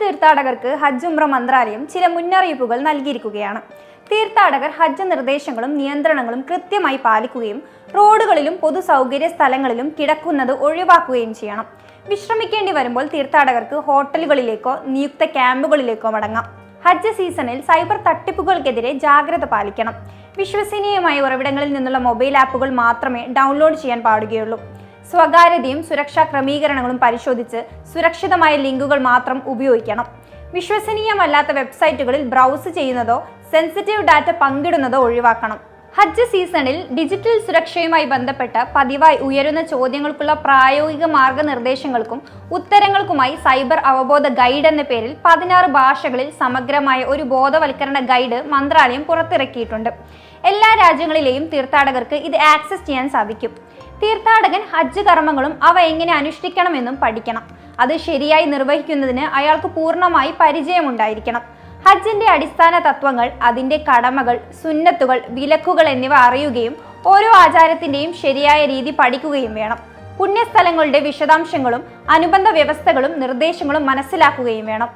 തീർത്ഥാടകർക്ക് ഹജ്ജ് ഉംറ മന്ത്രാലയം ചില മുന്നറിയിപ്പുകൾ നൽകിയിരിക്കുകയാണ്. തീർത്ഥാടകർ ഹജ്ജ് നിർദ്ദേശങ്ങളും നിയന്ത്രണങ്ങളും കൃത്യമായി പാലിക്കുകയും റോഡുകളിലും പൊതു സൗകര്യ സ്ഥലങ്ങളിലും കിടക്കുന്നത് ഒഴിവാക്കുകയും ചെയ്യണം. വിശ്രമിക്കേണ്ടി വരുമ്പോൾ തീർത്ഥാടകർക്ക് ഹോട്ടലുകളിലേക്കോ നിയുക്ത ക്യാമ്പുകളിലേക്കോ മടങ്ങാം. ഹജ്ജ് സീസണിൽ സൈബർ തട്ടിപ്പുകൾക്കെതിരെ ജാഗ്രത പാലിക്കണം. വിശ്വസനീയമായ ഉറവിടങ്ങളിൽ നിന്നുള്ള മൊബൈൽ ആപ്പുകൾ മാത്രമേ ഡൗൺലോഡ് ചെയ്യാൻ പാടുകയുള്ളൂ. സ്വകാര്യതയും സുരക്ഷാ ക്രമീകരണങ്ങളും പരിശോധിച്ച് സുരക്ഷിതമായ ലിങ്കുകൾ മാത്രം ഉപയോഗിക്കണം. വിശ്വസനീയമല്ലാത്ത വെബ്സൈറ്റുകളിൽ ബ്രൗസ് ചെയ്യുന്നതോ സെൻസിറ്റീവ് ഡാറ്റ പങ്കിടുന്നതോ ഒഴിവാക്കണം. ഹജ്ജ് സീസണിൽ ഡിജിറ്റൽ സുരക്ഷയുമായി ബന്ധപ്പെട്ട് പതിവായി ഉയരുന്ന ചോദ്യങ്ങൾക്കുള്ള പ്രായോഗിക മാർഗനിർദ്ദേശങ്ങൾക്കും ഉത്തരങ്ങൾക്കുമായി സൈബർ അവബോധ ഗൈഡ് എന്ന പേരിൽ പതിനാറ് ഭാഷകളിൽ സമഗ്രമായ ഒരു ബോധവൽക്കരണ ഗൈഡ് മന്ത്രാലയം പുറത്തിറക്കിയിട്ടുണ്ട്. എല്ലാ രാജ്യങ്ങളിലെയും തീർത്ഥാടകർക്ക് ഇത് ആക്സസ് ചെയ്യാൻ സാധിക്കും. തീർത്ഥാടകൻ ഹജ്ജ് കർമ്മങ്ങളും അവ എങ്ങനെ അനുഷ്ഠിക്കണമെന്നും പഠിക്കണം. അത് ശരിയായി നിർവഹിക്കുന്നതിന് അയാൾക്ക് പൂർണമായി പരിചയമുണ്ടായിരിക്കണം. ഹജ്ജിന്റെ അടിസ്ഥാന തത്വങ്ങൾ അതിന്റെ കടമകൾ സുന്നത്തുകൾ വിലക്കുകൾ എന്നിവ അറിയുകയും ഓരോ ആചാരത്തിന്റെയും ശരിയായ രീതി പഠിക്കുകയും വേണം. പുണ്യസ്ഥലങ്ങളുടെ വിശദാംശങ്ങളും അനുബന്ധ വ്യവസ്ഥകളും നിർദ്ദേശങ്ങളും മനസ്സിലാക്കുകയും വേണം.